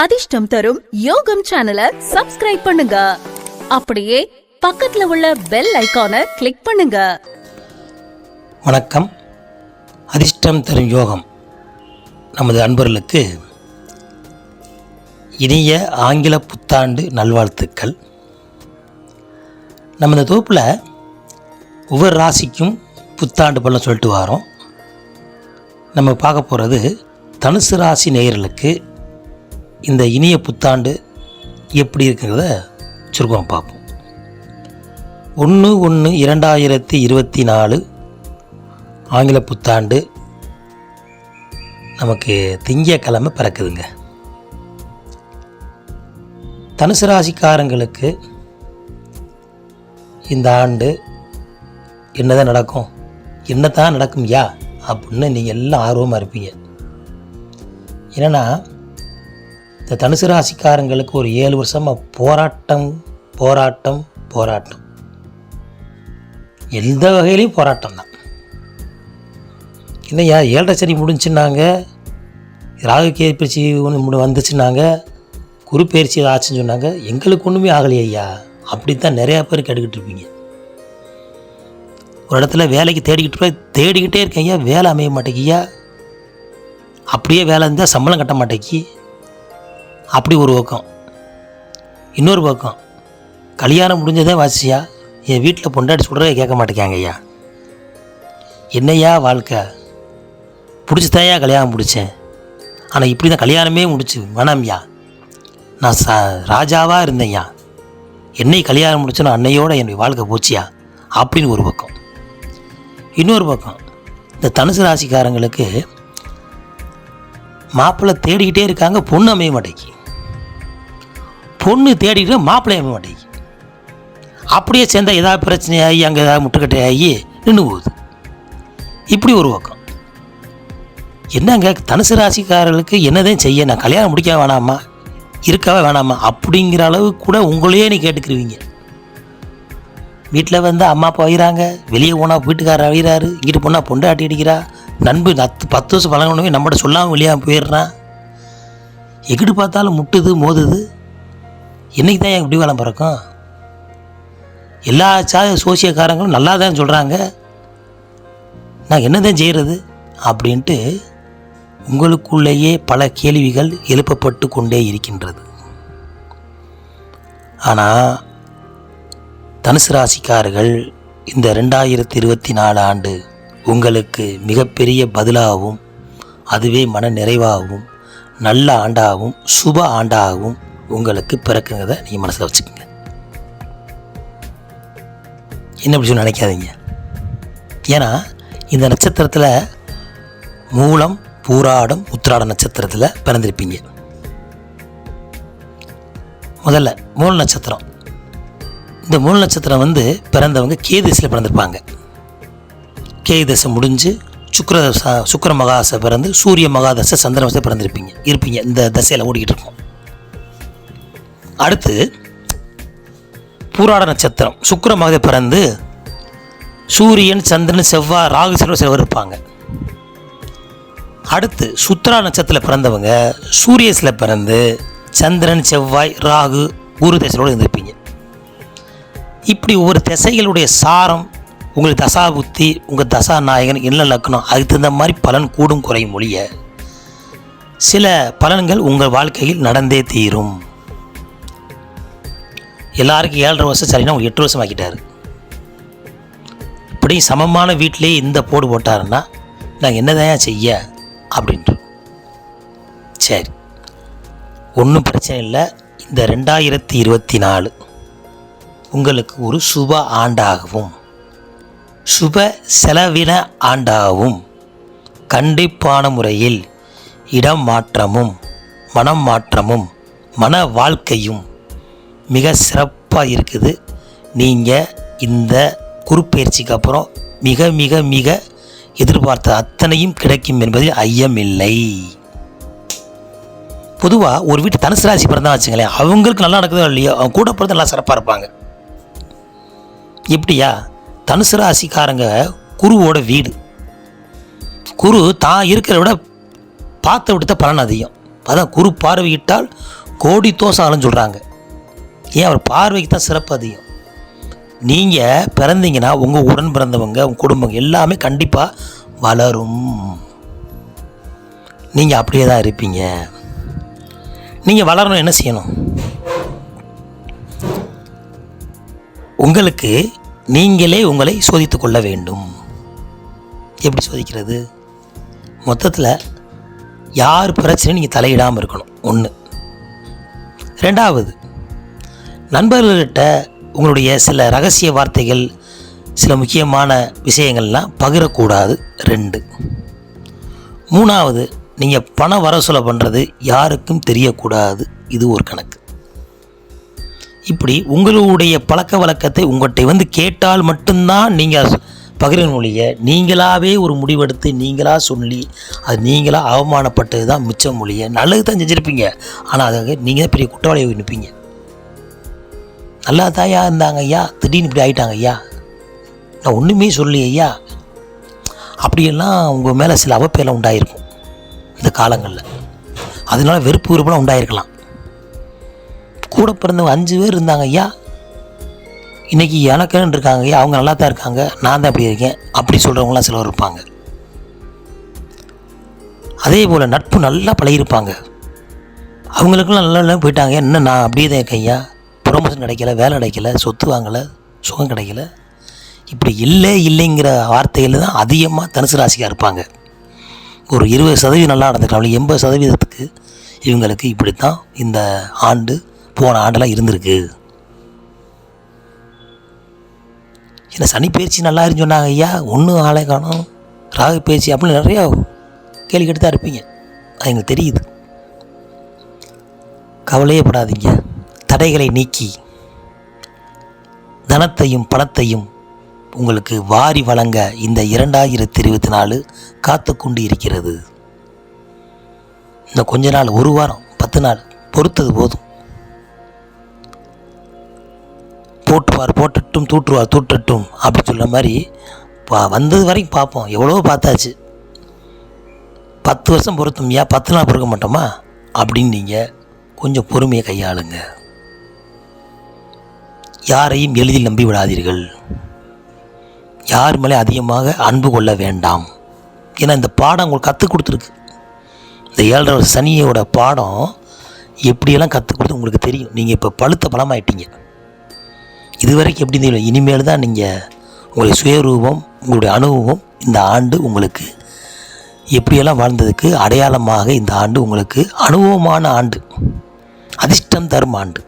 அதிர்ஷ்டம் தரும் யோகம் சேனலை சப்ஸ்கிரைப் பண்ணுங்க. அப்படியே பக்கத்துல உள்ள பெல் ஐகானை கிளிக் பண்ணுங்க. வணக்கம். அதிர்ஷ்டம் தரும் யோகம். நமது அன்பர்களுக்கு இனிய ஆங்கில புத்தாண்டு நல்வாழ்த்துக்கள். நம்ம தொகுப்பில் ஒவ்வொரு ராசிக்கும் புத்தாண்டு பலன் சொல்லிட்டு வரோம். நம்ம பார்க்க போகிறது தனுசு ராசி நேயர்களுக்கு இந்த இனிய புத்தாண்டு எப்படி இருக்குங்கிறத சுருக்கம் பார்ப்போம். ஒன்று ஒன்று இரண்டாயிரத்தி இருபத்தி நாலு ஆங்கில புத்தாண்டு நமக்கு திங்கக்கிழமை பிறக்குதுங்க. தனுசு ராசிக்காரங்களுக்கு இந்த ஆண்டு என்னதான் நடக்கும் என்னதான் நடக்கும் யா அப்படின்னு நீங்கள் எல்லாம் ஆர்வமாக இருப்பீங்க. என்னென்னா இந்த தனுசு ராசிக்காரங்களுக்கு ஒரு ஏழு வருஷமாக போராட்டம் போராட்டம் போராட்டம். எந்த வகையிலையும் போராட்டம் தான். இல்லையா ஏழரை சனி முடிஞ்சுன்னாங்க ராகு கேது ஒன்று வந்துச்சுன்னாங்க குரு பயிற்சி ஆச்சுன்னு சொன்னாங்க எங்களுக்கு ஒன்றுமே ஆகலையே ஐயா. அப்படி தான் நிறையா பேர் கேட்டுக்கிட்டு இருப்பீங்க. ஒரு இடத்துல வேலைக்கு தேடிக்கிட்டு போய் தேடிக்கிட்டே இருக்கேன் ஐயா வேலை அமைய மாட்டேங்கியா அப்படியே வேலை இருந்தால் சம்பளம் கட்ட மாட்டேங்கி அப்படி ஒரு பக்கம். இன்னொரு பக்கம். கல்யாணம் முடிஞ்சதே வாசியா என் வீட்டில் பொண்டாட்டி சொல்கிறத கேட்க மாட்டேங்காங்க ஐயா. என்னையா வாழ்க்கை? பிடிச்சதாயா கல்யாணம் முடித்தேன் ஆனால் இப்படி தான் கல்யாணமே முடிச்சு வேணாம்யா நான் ச ராஜாவாக இருந்தேன்யா. என்னை கல்யாணம் முடிச்சனோ அன்னையோட என்னுடைய வாழ்க்கை போச்சியா? அப்படின்னு ஒரு பக்கம். இன்னொரு பக்கம். இந்த தனுசு ராசிக்காரங்களுக்கு மாப்பிள்ளை தேடிக்கிட்டே இருக்காங்க பொண்ணு அமைய மாட்டேங்கி பொண்ணு தேடிட்டு மாப்பிள்ளைய மாட்டேங்கி அப்படியே சேர்ந்தால் ஏதாவது பிரச்சனையாகி அங்கே ஏதாவது முட்டுக்கட்டையாகி நின்று போகுது. இப்படி ஒரு பக்கம். என்னங்க தனுசு ராசிக்காரர்களுக்கு என்னதான் செய்ய நான் கல்யாணம் முடிக்க வேணாமா? இருக்கவே வேணாமா? அப்படிங்கிற அளவு கூட உங்களையே நீ கேட்டுக்கிருவீங்க. வீட்டில் வந்து அம்மா அப்பா வைகிறாங்க வெளியே போனால் வீட்டுக்காரர் அழிகிறாரு இங்கிட்டு போனால் பொண்டாட்டி அடிக்கிறா நண்பு நத்து பத்து வருஷம் பழகணுமே நம்மகிட்ட சொல்லாமல் வெளியே போயிடுறான். எங்கிட்டு பார்த்தாலும் முட்டுது மோதுது. என்னைக்கு தான் என் விடிவாளம் பிறக்கும்? எல்லா சா சோசியக்காரங்களும் நல்லா தான் சொல்கிறாங்க நான் என்ன தான் செய்கிறது அப்படின்ட்டு உங்களுக்குள்ளேயே பல கேள்விகள் எழுப்பப்பட்டு கொண்டே இருக்கின்றது. ஆனால் தனுசு ராசிக்காரர்கள் இந்த ரெண்டாயிரத்தி இருபத்தி நாலு ஆண்டு உங்களுக்கு மிகப்பெரிய பதிலாகவும் அதுவே மன நிறைவாகவும் நல்ல ஆண்டாகவும் சுப ஆண்டாகவும் உங்களுக்கு பிறக்குங்கிறத நீங்கள் மனசில் வச்சுக்கோங்க. என்ன அப்படி சொல்லி நினைக்காதீங்க. ஏன்னா இந்த நட்சத்திரத்தில் மூலம் பூராடம் உத்திராட நட்சத்திரத்தில் பிறந்திருப்பீங்க. முதல்ல மூல நட்சத்திரம். இந்த மூல நட்சத்திரம் வந்து பிறந்தவங்க கேதிசில் பிறந்திருப்பாங்க. கேதசை முடிஞ்சு சுக்கர சுக்கர மகாசை பிறந்து சூரிய மகாதசை சந்திர பிறந்திருப்பீங்க. இருப்பீங்க. இந்த தசையில் ஓடிக்கிட்டு இருக்கோம். அடுத்து பூராட நட்சத்திரம். சுக்கிர பிறந்து சூரியன் சந்திரன் செவ்வாய் ராகு செல்வ செல்வர் இருப்பாங்க. அடுத்து சுத்ரா நட்சத்திரத்தில் பிறந்தவங்க சூரியஸில் பிறந்து சந்திரன் செவ்வாய் ராகு குரு தசையோடு இருந்திருப்பீங்க. இப்படி ஒவ்வொரு திசைகளுடைய சாரம் உங்களுக்கு தசா புத்தி உங்கள் தசா நாயகன் என்ன லக்கணம் அதுக்கு தகுந்த மாதிரி பலன் கூடும் குறையும் ஒழிய சில பலன்கள் உங்கள் வாழ்க்கையில் நடந்தே தீரும். எல்லாருக்கும் ஏழரை வருஷம் சரினா அவங்க எட்டு வருஷம் ஆக்கிட்டார். இப்படி சமமான வீட்டிலே இந்த போடு போட்டாருன்னா நாங்கள் என்னதான் செய்ய? அப்படின்ட்டு. சரி. ஒன்றும் பிரச்சனை இல்லை. இந்த ரெண்டாயிரத்தி இருபத்தி நாலு உங்களுக்கு ஒரு சுப ஆண்டாகவும் சுப செலவின ஆண்டாகவும் கண்டிப்பான முறையில் இடம் மாற்றமும் மனம் மாற்றமும் மன வாழ்க்கையும் மிக சிறப்பாக இருக்குது. நீங்கள் இந்த குறுப்பயிற்சிக்கு அப்புறம் மிக மிக மிக எதிர்பார்த்த அத்தனையும் கிடைக்கும் என்பதில் ஐயமில்லை பொதுவாக ஒரு வீட்டு தனுசு ராசி பிறந்தா வச்சுங்களேன் அவங்களுக்கு நல்லா நடக்குதோ இல்லையோ அவங்க கூட பிறந்து நல்லா சிறப்பாக இருப்பாங்க. எப்படியா? தனுசு ராசிக்காரங்க குருவோட வீடு. குரு தான் இருக்கிறத விட பார்த்த விட்டு பலன் அதிகம். அதான் குரு பார்வையிட்டால் கோடி தோசம் ஆளுன்னு சொல்கிறாங்க ஏன்? அவர் பார்வைக்கு தான் சிறப்பு அதிகம். நீங்கள் பிறந்தீங்கன்னா உங்கள் உடன் பிறந்தவங்க உங்கள் குடும்பம் எல்லாமே கண்டிப்பாக வளரும். நீங்கள் அப்படியே தான் இருப்பீங்க. நீங்கள் வளரணும் என்ன செய்யணும்? உங்களுக்கு நீங்களே உங்களை சோதித்து கொள்ள வேண்டும். எப்படி சோதிக்கிறது? மொத்தத்தில் யார் பிரச்சனையும் நீங்கள் தலையிடாமல் இருக்கணும். ஒன்று ரெண்டாவது நண்பர்கள்கிட்ட உங்களுடைய சில ரகசிய வார்த்தைகள் சில முக்கியமான விஷயங்கள்லாம் பகிரக்கூடாது. ரெண்டு. மூணாவது நீங்கள் பண வரசூலை பண்ணுறது யாருக்கும் தெரியக்கூடாது. இது ஒரு கணக்கு. இப்படி உங்களுடைய பழக்க வழக்கத்தை உங்கள்கிட்ட வந்து கேட்டால் மட்டும்தான் நீங்கள் பகிரன் ஒழிய நீங்களாகவே ஒரு முடிவெடுத்து நீங்களாக சொல்லி அது நீங்களாக அவமானப்பட்டது தான் மிச்சம் மொழியை. நல்லது தான் செஞ்சுருப்பீங்க. ஆனால் அதை நீங்கள் தான் பெரிய குற்றவாளியை நிற்பீங்க நல்லா தாயா இருந்தாங்க ஐயா. திடீர்னு இப்படி ஆகிட்டாங்க ஐயா. நான் ஒன்றுமே சொல்லி ஐயா. அப்படியெல்லாம் உங்கள் மேலே சில அவப்பேலாம் உண்டாயிருக்கும் இந்த காலங்களில். அதனால வெறுப்பு வெறுப்பெல்லாம் உண்டாயிருக்கலாம். கூட பிறந்தவங்க அஞ்சு பேர் இருந்தாங்க ஐயா. இன்றைக்கி எனக்குன்னு இருக்காங்க ஐயா? அவங்க நல்லா தான் இருக்காங்க. நான் தான் அப்படி இருக்கேன். அப்படி சொல்கிறவங்களாம் சிலர் இருப்பாங்க. அதே போல் நட்பு நல்லா பழகிருப்பாங்க அவங்களுக்கெல்லாம் நல்லா நல்லா போயிட்டாங்க என்ன நான் அப்படியே தான் இருக்கேன் ஐயா. ப்ரொமோஷன் கிடைக்கல வேலை கிடைக்கல சொத்து வாங்கலை சுகம் கிடைக்கல. இப்படி இல்லை இல்லைங்கிற வார்த்தையில் தான் அதிகமாக தனுசு ராசிக்காக இருப்பாங்க. ஒரு இருபது சதவீதம் நல்லா நடந்துக்கலாம் எண்பது சதவீதத்துக்கு இவங்களுக்கு இப்படி தான் இந்த ஆண்டு போன ஆண்டெல்லாம் இருந்திருக்கு. ஏன்னா சனி பயிற்சி நல்லா இருந்து சொன்னாங்க ஐயா. ஒன்றும் ஆளே காணும். ராகு பயிற்சி அப்படின்னு நிறையா கேள்வி கேட்டு தான் இருப்பீங்க. அது எங்களுக்கு தெரியுது. கவலையே படாதீங்க. தடைகளை நீக்கி தனத்தையும் பணத்தையும் உங்களுக்கு வாரி வழங்க இந்த இரண்டாயிரத்தி இருபத்தி நாலு காத்து கொண்டு இருக்கிறது இந்த கொஞ்ச நாள் ஒரு வாரம் பத்து நாள் பொறுத்தது போதும். போட்டுவார் போட்டட்டும் தூற்றுவார் தூட்டட்டும் அப்படி சொல்கிற மாதிரி பா வந்தது வரைக்கும் பார்ப்போம். எவ்வளோ பார்த்தாச்சு. பத்து வருஷம் பொறுத்தும் ஏன் பத்து நாள் பொறுக்க மாட்டோமா? அப்படின்னு நீங்கள் கொஞ்சம் பொறுமையை கையாளுங்க. யாரையும் எளிதில் நம்பி விடாதீர்கள் யார் மேலே அதிகமாக அன்பு கொள்ள வேண்டாம். ஏன்னா இந்த பாடம் உங்களுக்கு கற்றுக் கொடுத்துருக்கு. இந்த ஏழரை சனியோட பாடம் எப்படியெல்லாம் கற்றுக் கொடுத்து உங்களுக்கு தெரியும்? நீங்கள் இப்போ பழுத்த பழமாயிட்டீங்க. இது வரைக்கும் எப்படி தெரியும் இனிமேல் தான் நீங்கள் உங்களுடைய சுயரூபம் உங்களுடைய அனுபவம் இந்த ஆண்டு உங்களுக்கு எப்படியெல்லாம் வாழ்ந்ததுக்கு அடையாளமாக இந்த ஆண்டு உங்களுக்கு அனுபவமான ஆண்டு அதிர்ஷ்டம் தரும் ஆண்டு.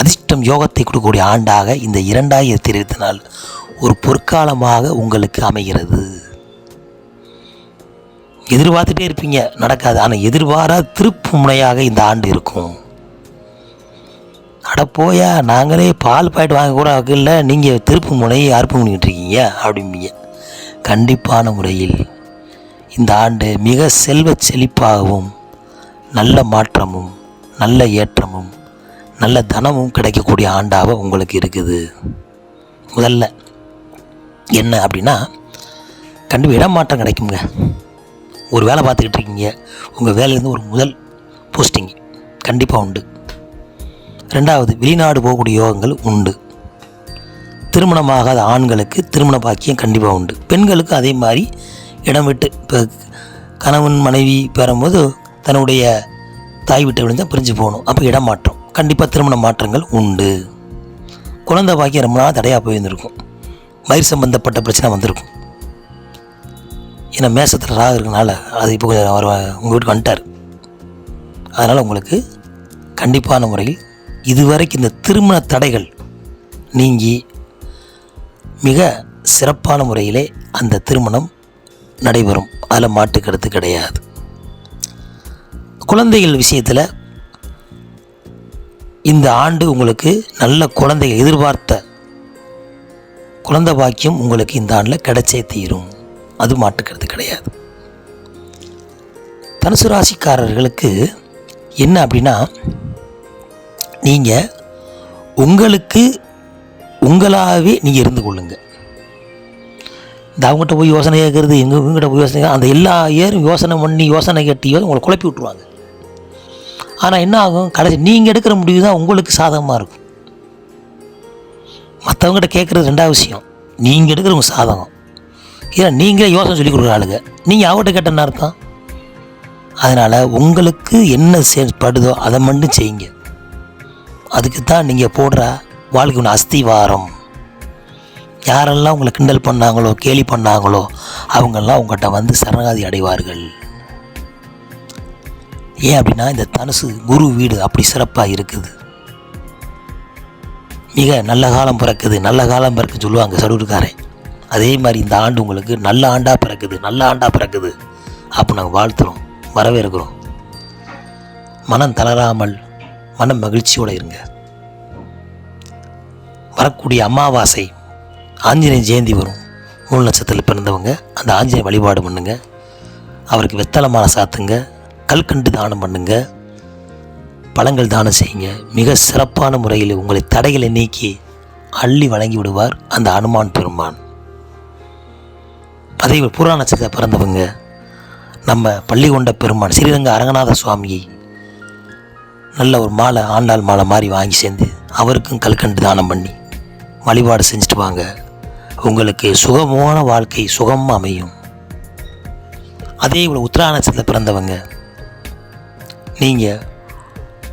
அதிர்ஷ்டம் யோகத்தை கொடுக்கக்கூடிய ஆண்டாக இந்த இரண்டாயிரத்தி இருபத்தி நாலு ஒரு பொற்காலமாக உங்களுக்கு அமைகிறது. எதிர்பார்த்துட்டே இருப்பீங்க நடக்காது. ஆனால் எதிர்பாராத திருப்பு முனையாக இந்த ஆண்டு இருக்கும். அட போயா நாங்களே பால் பாக்கெட் வாங்க கூட இல்லை நீங்கள் திருப்பு முனையை அர்ப்பம் பண்ணிக்கிட்டு இருக்கீங்க அப்படிம்பீங்க. கண்டிப்பான முறையில் இந்த ஆண்டு மிக செல்வ செழிப்பாகவும் நல்ல மாற்றமும் நல்ல ஏற்றமும் நல்ல தனமும் கிடைக்கக்கூடிய ஆண்டாக உங்களுக்கு இருக்குது. முதல்ல என்ன அப்படின்னா கண்டிப்பாக இடமாற்றம் கிடைக்குங்க. ஒரு வேலை பார்த்துக்கிட்டு இருக்கீங்க. உங்கள் வேலையிலேருந்து ஒரு முதல் போஸ்டிங் கண்டிப்பாக உண்டு. ரெண்டாவது வெளிநாடு போகக்கூடிய யோகங்கள் உண்டு. திருமணமாகாத ஆண்களுக்கு திருமண பாக்கியம் கண்டிப்பாக உண்டு. பெண்களுக்கு அதே மாதிரி இடம் விட்டு இப்போ கணவன் மனைவி பெறும்போது தன்னுடைய தாய் விட்டு விழுந்தால் பிரிஞ்சு போகணும். அப்போ இடம் மாற்றம். கண்டிப்பாக திருமண மாற்றங்கள் உண்டு. குழந்தை பாக்கியம் ரொம்ப நாள் தடையாக போயிருந்திருக்கும். வயிறு சம்பந்தப்பட்ட பிரச்சனை வந்திருக்கும். ஏன்னா மேசத்தில் ராக இருக்கனால அது இப்போ கொஞ்சம் அவர் உங்கள் வீட்டுக்கு வந்துட்டார். அதனால் உங்களுக்கு கண்டிப்பான முறையில் இதுவரைக்கும் இந்த திருமண தடைகள் நீங்கி மிக சிறப்பான முறையிலே அந்த திருமணம் நடைபெறும். அதில் மாட்டுக்கிறது கிடையாது. குழந்தைகள் விஷயத்தில் இந்த ஆண்டு உங்களுக்கு நல்ல குழந்தையை எதிர்பார்த்த குழந்தை பாக்கியம் உங்களுக்கு இந்த ஆண்டில் கிடைச்சே தீரும். அது மாட்டுக்கிறது கிடையாது. தனுசு ராசிக்காரர்களுக்கு என்ன அப்படின்னா நீங்கள் உங்களுக்கு உங்களாகவே நீங்கள் இருந்து கொள்ளுங்க. இந்த அவங்ககிட்ட போய் யோசனை கேட்குறது எங்கள் இவங்ககிட்ட போய் யோசனை அந்த எல்லா ஏரும் யோசனை பண்ணி யோசனை கேட்டியோ உங்களை குழப்பி விட்ருவாங்க ஆனால் என்ன ஆகும்? கடைசி நீங்கள் எடுக்கிற முடிவு தான் உங்களுக்கு சாதகமாக இருக்கும். மற்றவங்ககிட்ட கேட்குறது ரெண்டாவது விஷயம். நீங்கள் எடுக்கிற உங்கள் சாதகம். ஏன்னா நீங்களே யோசனை சொல்லி கொடுக்குற ஆளுங்க. நீங்கள் அவர்கிட்ட கேட்டேன்னு அர்த்தம்? அதனால் உங்களுக்கு என்ன செயல்படுதோ அதை மட்டும் செய்யுங்க. அதுக்கு தான் நீங்கள் போடுற வாழ்க்கை ஒன்று அஸ்திவாரம். யாரெல்லாம் உங்களை கிண்டல் பண்ணாங்களோ கேலி பண்ணாங்களோ அவங்கெல்லாம் உங்கள்கிட்ட வந்து சரணாதி அடைவார்கள். ஏன் அப்படின்னா இந்த தனுசு குரு வீடு அப்படி சிறப்பாக இருக்குது. மிக நல்ல காலம் பிறக்குது நல்ல காலம் பிறக்குன்னு சொல்லுவாங்க சடூருக்காரன் அதே மாதிரி இந்த ஆண்டு உங்களுக்கு நல்ல ஆண்டாக பிறக்குது நல்ல ஆண்டாக பிறக்குது. அப்போ நாங்கள் வாழ்த்துறோம் வரவேற்கிறோம். மனம் தளராமல் மன மகிழ்ச்சியோடு இருங்க. வரக்கூடிய அமாவாசை ஆஞ்சநேய ஜெயந்தி வரும். மூணு நட்சத்திரத்தில் பிறந்தவங்க அந்த ஆஞ்சநேய வழிபாடு பண்ணுங்க. அவருக்கு வெத்தலை மாலை சாத்துங்க. கல்கண்டு தானம் பண்ணுங்க. பழங்கள் தானம் செய்யுங்க. மிக சிறப்பான முறையில் உங்களை தடைகளை நீக்கி அள்ளி வழங்கி விடுவார் அந்த அனுமான் பெருமான். அதே போல் புறா பிறந்தவங்க நம்ம பள்ளிகொண்ட பெருமான் ஸ்ரீரங்க அரங்கநாத சுவாமியை நல்ல ஒரு மாலை ஆண்டாள் மாலை மாதிரி வாங்கி சேர்ந்து அவருக்கும் கல்கண்டு தானம் பண்ணி வழிபாடு செஞ்சுட்டு வாங்க. உங்களுக்கு சுகமான வாழ்க்கை சுகமாக அமையும். அதே போல் உத்திரா நட்சத்திரத்தில் பிறந்தவங்க நீங்கள்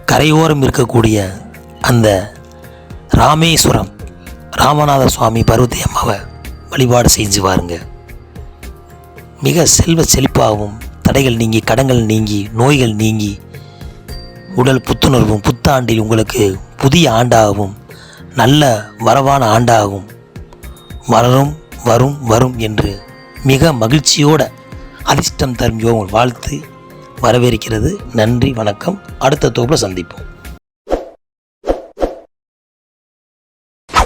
கரையோரம் இருக்கக்கூடிய அந்த ராமேஸ்வரம் ராமநாத சுவாமி பர்வதி அம்மாவை வழிபாடு செஞ்சு வாருங்க. மிக செல்வ செழிப்பாகவும் தடைகள் நீங்கி கடங்கள் நீங்கி நோய்கள் நீங்கி உடல் புத்துணர்வும் புத்தாண்டில் உங்களுக்கு புதிய ஆண்டாகவும் நல்ல வரவான ஆண்டாகவும் வளரும் வரும் வரும் என்று மிக மகிழ்ச்சியோட அதிர்ஷ்டம் தரும் யோகம் வாழ்த்து. வரவேற்கிறது. நன்றி வணக்கம். அடுத்த தொகுப்பில் சந்திப்போம்.